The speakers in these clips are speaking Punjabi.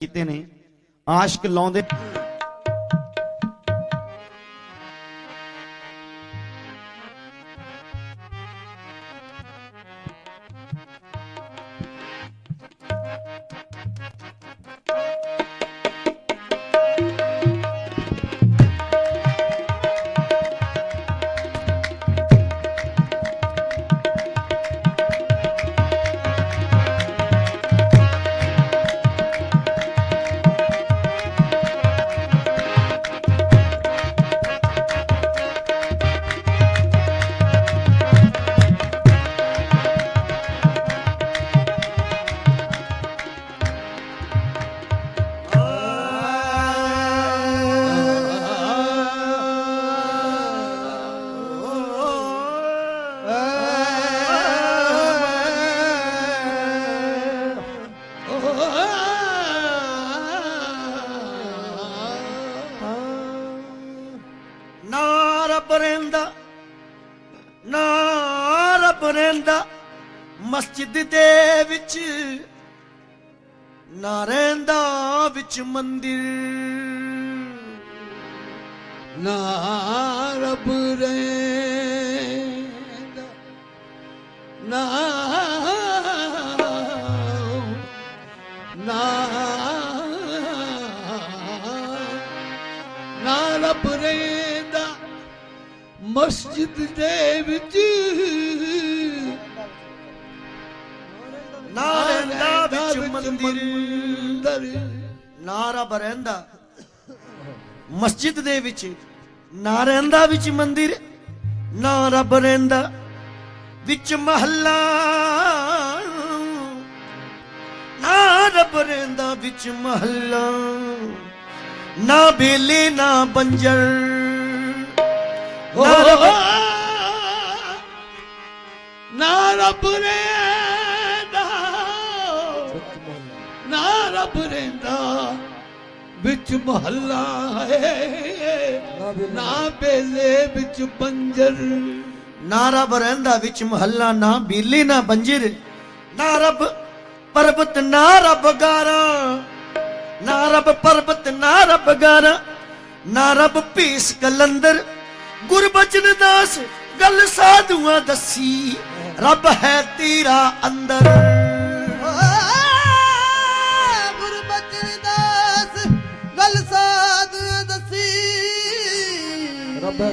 ਕੀਤੇ ਨੇ। ਆਸ਼ਕ ਲਾਉਂਦੇ ਰੱਬ ਰਹਿੰਦਾ, ਨਾ ਰੱਬ ਰਹਿੰਦਾ, ਮਸਜਿਦ ਦੇ ਵਿੱਚ, ਨਾ ਰਹਿੰਦਾ ਵਿੱਚ ਮੰਦਿਰ। ਨਾ ਰੱਬ ਰਹਿੰਦਾ, ਨਾ ਮਸਜਿਦ ਦੇ ਵਿੱਚ। ਨਾ ਰਹਿੰਦਾ ਵਿੱਚ ਮੰਦਿਰ। ਮੰਦਰ। ਨਾ ਰੱਬ ਰਹਿੰਦਾ। ਮਸਜਿਦ ਦੇ ਵਿੱਚ ਨਾ ਰਹਿੰਦਾ ਵਿੱਚ ਮੰਦਿਰ ਨਾ ਰੱਬ ਰਹਿੰਦਾ ਵਿੱਚ ਮਹੱਲਾ। ਨਾ ਰੱਬ ਰਹਿੰਦਾ ਵਿੱਚ ਮਹੱਲਾ। ਨਾ ਬੇਲੇ ਨਾ ਬੰਜਰ। ਰੱਬ ਰਹਿੰਦਾ ਨਾ ਰੱਬ ਰਹਿੰਦਾ ਵਿੱਚ ਮਹੱਲਾ ਹੈ। ਨਾ ਬੇਲੇ ਵਿੱਚ ਬੰਜਰ। ਨਾ ਰੱਬ ਰਹਿੰਦਾ ਵਿੱਚ ਮਹੱਲਾ, ਨਾ ਬੀਲੀ, ਨਾ ਬੰਜਰ। ਨਾ ਰੱਬ ਪਰਬਤ, ਨਾ ਰੱਬ ਗਾਰਾ। ਨਾ ਰੱਬ ਪਰਬਤ, ਨਾ ਰੱਬ ਗਾਰਾ। ਨਾ ਰੱਬ ਭੀਸ ਕਲੰਦਰ। ਗੁਰਬਚਨ ਦਾਸ ਗੱਲ ਸਾਧੂਆਂ ਦੱਸੀ। ਰੱਬ ਹੈ ਤੇਰਾ ਅੰਦਰ। ਗੁਰਬਚਨ ਦਾਸ ਗੱਲ ਸਾਧ ਦਸੀ ਰੱਬ ਹੈ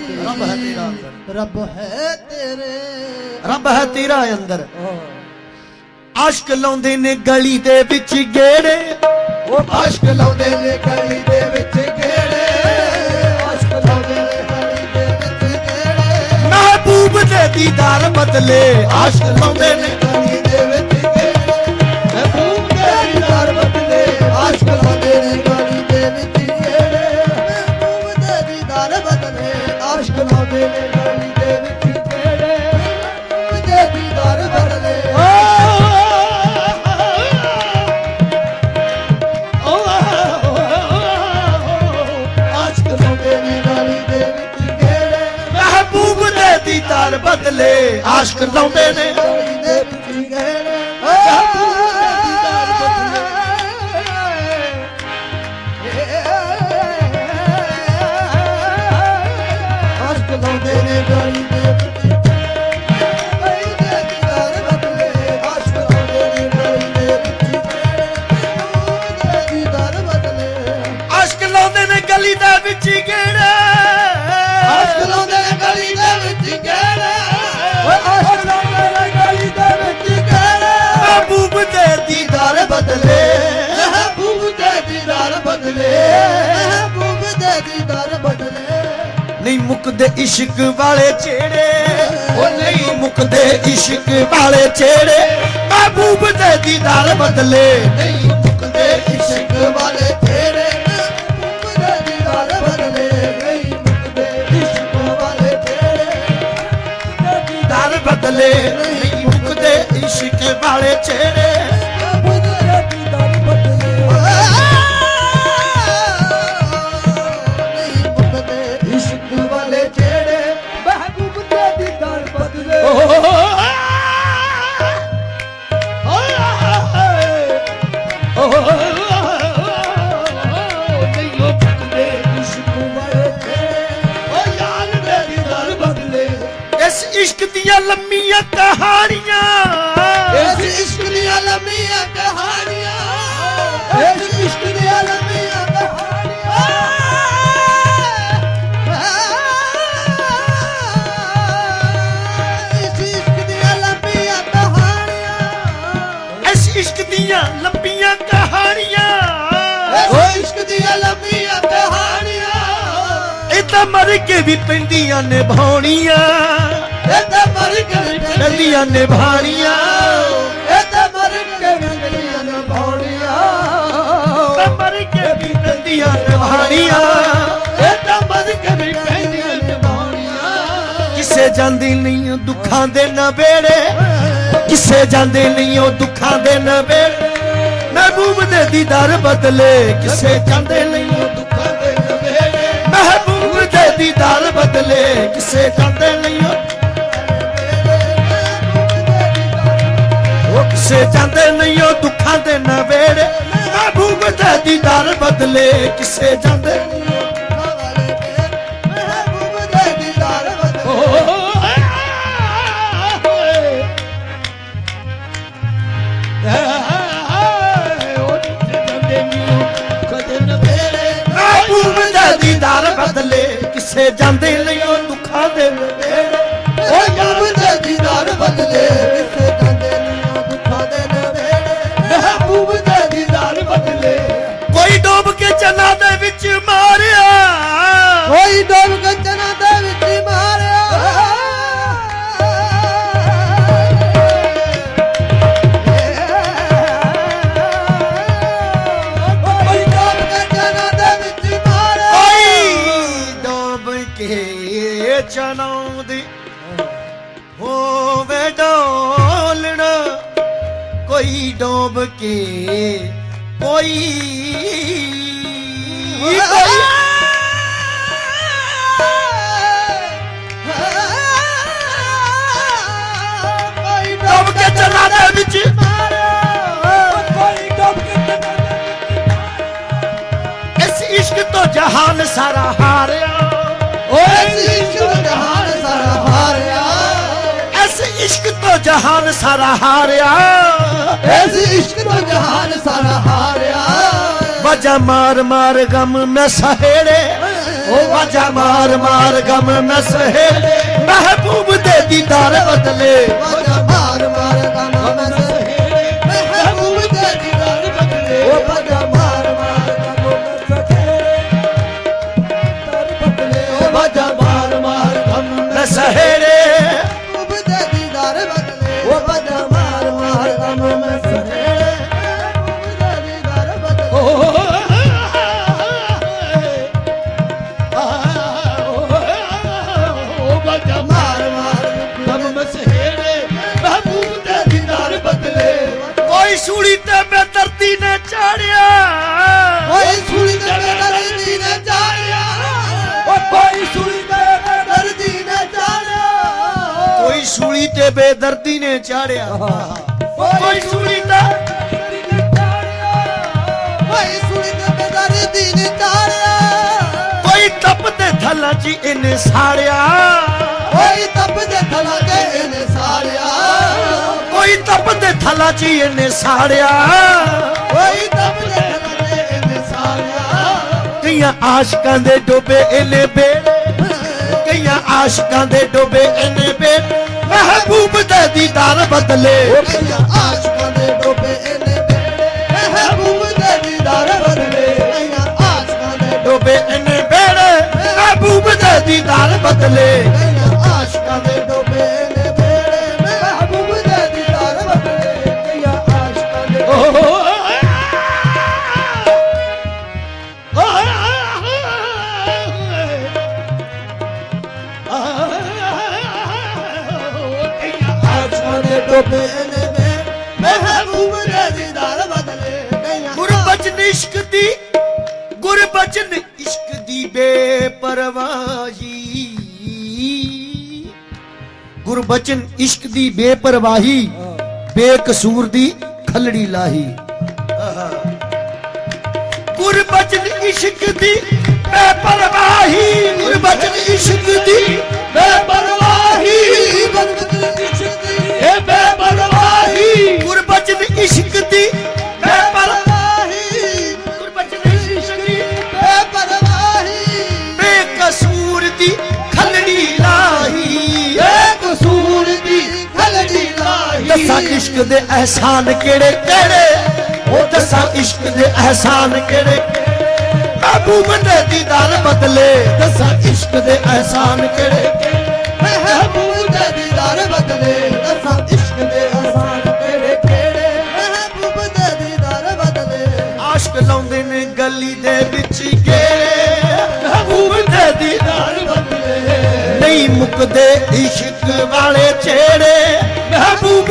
ਤੇਰਾ ਅੰਦਰ। ਰੱਬ ਹੈ ਤੇਰੇ। ਰੱਬ ਹੈ ਤੇਰਾ ਅੰਦਰ। ਆਸ਼ਕ ਲਾਉਂਦੇ ਨੇ ਗਲੀ ਦੇ ਵਿੱਚ ਗੇੜੇ। ਉਹ ਆਸ਼ਕ ਲਾਉਂਦੇ ਨੇ ਗਲੀ ਦੇ ਵਿੱਚ ਕਿਹੜੇ ਦੀਦਾਰ ਬਦਲੇ। ਆਸ਼ਕ ਲਾਉਂਦੇ ਨੇ। ਦੀਦਾਰ ਬਦਲੇ ਆਸ਼ਕ ਲਾਉਂਦੇ ਨੇ ਮੁੱਕਦੇ ਇਸ਼ਕ ਵਾਲੇ ਛੇੜੇ ਉਹ ਨਹੀਂ ਮੁੱਕਦੇ ਇਸ਼ਕ ਵਾਲੇ ਛੇੜੇ ਮਹਿਬੂਬ ਦੇ ਦੀਦਾਰ ਬਦਲੇ। ਨਹੀਂ ਮੁਕਦੇ ਇਸ਼ਕ ਵਾਲੇ ਤੇਰੇ ਮਹਿਬੂਬ ਦੇ ਦੀਦਾਰ ਬਦਲੇ। ਨਹੀਂ ਮੁਕਦੇ ਇਸ਼ਕ ਵਾਲੇ ਤੇਰੇ ਦੀਦਾਰ ਬਦਲੇ। ਨਹੀਂ ਮੁੱਕਦੇ ਇਸ਼ਕ ਵਾਲੇ ਛੇੜੇ ਲੰਮੀਆਂ ਕਹਾਣੀਆਂ। ਇਸ ਇਸ਼ਕ ਦੀਆਂ ਲੰਮੀਆਂ ਕਹਾਣੀਆਂ ਇਸ ਇਸ਼ਕ ਦੀਆਂ ਲੰਮੀਆਂ ਕਹਾਣੀਆਂ। ਇਸ ਇਸ਼ਕ ਦੀਆਂ ਲੰਬੀਆਂ ਕਹਾਣੀਆਂ। ਇਸ ਇਸ਼ਕ ਦੀਆਂ ਲੰਮੀਆਂ ਕਹਾਣੀਆਂ। ਇਹ ਤਾਂ ਮਰ ਕੇ ਵੀ ਪੈਂਦੀਆਂ ਨਿਭਾਉਣੀਆਂ। ਇਹ ਤਾਂ ਮਰ ਕੇ ਪੈਂਦੀਆਂ ਨਿਭਾਣੀਆਂ ਪੈਂਦੀਆਂ ਨਿਭਾਣੀਆਂ ਇਹ ਤਾਂ ਮਰ ਪੈਂਦੀਆਂ ਨਿਭਾਉਣੀਆਂ ਕਿਸੇ ਜਾਂਦੀ ਨਹੀਂ ਦੁੱਖਾਂ ਦੇ ਨਵੇੜੇ। ਕਿਸੇ ਜਾਂਦੇ ਨਹੀਂ ਉਹ ਦੁੱਖਾਂ ਦੇ ਨਵੇੜੇ। ਮਹਿਬੂਬ ਦੇ ਦੀਦਾਰ ਬਦਲੇ, ਕਿਸੇ ਜਾਂਦੇ ਨਹੀਂ ਉਹ ਦੁੱਖਾਂ ਦੇ ਨਵੇੜੇ। ਮਹਿਬੂਬ ਦੇ ਦੀਦਾਰ ਬਦਲੇ, ਕਿਸੇ ਜਾਂਦੇ ਨਹੀਂ ਉਹ ਕਿਸੇ ਜਾਂਦੇ ਨਹੀਂ ਉਹ ਦੁੱਖਾਂ ਦੇ ਨਵੇੜੇ। ਮਹਿਬੂਬ ਦੇ ਦੀਦਾਰ ਬਦਲੇ ਕਿਸੇ ਜਾਂਦੇ? ਦੀਦਾਰ ਬਦਲੇ। ਕਿਸੇ ਜਾਂਦੇ ਨਹੀਂ ਉਹ ਦੁੱਖਾਂ ਦੇ ਨਵੇੜੇ ਕੇ ਚਨਾਉਂਦੀ ਹੋਵੇ ਡੋਲਣਾ ਕੋਈ ਡੋਬ ਕੇ ਕੋਈ ਕੋਈ ਡੋਬ ਕੇ ਚੰਨਾ ਦੇ ਵਿੱਚ। ਇਸ ਇਸ਼ਕ ਤੋਂ ਜਹਾਨ ਸਾਰਾ ਹਾਰਿਆ। ਇਸ ਇਸ਼ਕ ਤੋਂ ਜਹਾਨ ਸਾਰਾ ਹਾਰਿਆ। ਵਜਾ ਮਾਰ ਮਾਰ ਗਮ ਮੈਂ ਸਹੇੜੇ। ਉਹ ਵਜਾ ਮਾਰ ਮਾਰ ਗਮ ਮੈਂ ਸਹੇੜੇ। ਮਹਿਬੂਬ ਦੇ ਦੀਦਾਰ ਬਦਲੇ। ਮੈਂ ਤੇ ਬੇਦਰਦੀ ਨੇ ਚਾੜਿਆ। ਓਏ ਸੁਣੀ ਤੇ ਦਰਦੀ ਨੇ ਚਾੜਿਆ। ਓ ਕੋਈ ਸੁਣੀ ਤੇ ਦਰਦੀ ਨੇ ਚਾੜਿਆ। ਕੋਈ ਸੂਲੀ ਤੇ ਬੇਦਰਦੀ ਨੇ ਚਾੜਿਆ। ਕੋਈ ਸੂਲੀ ਤੇ ਓਏ ਸੁਣੀ ਤੇ ਦਰਦੀ ਨੇ ਚਾੜਿਆ। ਕੋਈ ਤਪ ਤੇ ਥਲਾਂ 'ਚ ਇਹਨੇ ਸਾੜਿਆ। ਓਏ ਤਪ ਦੇ ਥਲਾ ਕੇ ਇਹਨੇ ਸਾੜਿਆ। ਕੋਈ ਤਪ ਤੇ ਥਲਾਂ 'ਚ ਇਹਨੇ ਸਾੜਿਆ। ਓਏ ਤਪ ਦੇ ਥਲਾ ਕੇ ਇਹਨੇ ਸਾੜਿਆ। ਕਈਆਂ ਆਸ਼ਕਾਂ ਦੇ ਡੋਬੇ ਇਹਨੇ ਬੇੜੇ। ਕਈਆਂ ਆਸ਼ਕਾਂ ਦੇ ਡੋਬੇ ਇਹਨੇ ਬੇੜੇ। ਮਹਿਬੂਬ ਦੇ ਦੀਦਾਰ ਬਦਲੇ। ਕਈਆਂ ਆਸ਼ਕਾਂ ਦੇ ਡੋਬੇ ਇਹਨੇ ਬੇੜੇ। ਮਹਿਬੂਬ ਦੇ ਦੀਦਾਰ ਬਦਲੇ। ਕਈਆਂ ਆਸ਼ਕਾਂ ਦੇ ਡੋਬੇ ਇਹਨੇ ਬੇੜੇ। ਮਹਿਬੂਬ ਦੇ ਦੀਦਾਰ ਬਦਲੇ। ਕਈਆਂ ਆਸ਼ਕਾਂ ਦੇ ਗੁਰਬਚਨ ਇਸ਼ਕ ਦੀ ਬੇਪਰਵਾਹੀ। ਗੁਰਬਚਨ ਇਸ਼ਕ ਦੀ ਬੇਪਰਵਾਹੀ, ਬੇਕਸੂਰ ਦੀ ਖਲੜੀ ਲਾਹੀ। ਗੁਰਬਚਨ ਇਸ਼ਕ ਦੀ ਬੇਪਰਵਾਹੀ ਦੱਸਾਂ ਇਸ਼ਕ ਦੇ ਅਹਿਸਾਨ ਕਿਹੜੇ ਕਿਹੜੇ? ਉਹ ਦੱਸਾਂ ਇਸ਼ਕ ਦੇ ਅਹਿਸਾਨ ਕਿਹੜੇ? ਮਹਿਬੂਬ ਦੇ ਦੀਦਾਰ ਬਦਲੇ। ਦੱਸਾਂ ਇਸ਼ਕ ਦੇ ਅਹਿਸਾਨ ਕਿਹੜੇ? ਮਹਿਬੂਬ ਦੇ ਦੀਦਾਰ ਬਦਲੇ। ਦੱਸਾਂ ਇਸ਼ਕ ਦੇ ਆਸਾਨ ਕਿਹੜੇ ਕਿਹੜੇ? ਮਹਿਬੂਬ ਦੇ ਦੀਦਾਰ ਬਦਲੇ। ਆਸ਼ਕ ਲਾਉਂਦੇ ਨੇ ਗਲੀ ਦੇ ਵਿੱਚ ਗੇੜੇ। ਮਹਿਬੂਬ ਦੇ ਦੀਦਾਰ ਬਦਲੇ। ਨਹੀਂ ਮੁੱਕਦੇ ਇਸ਼ਕ ਵਾਲੇ ਛੇੜੇ ਮਹਿਬੂਬ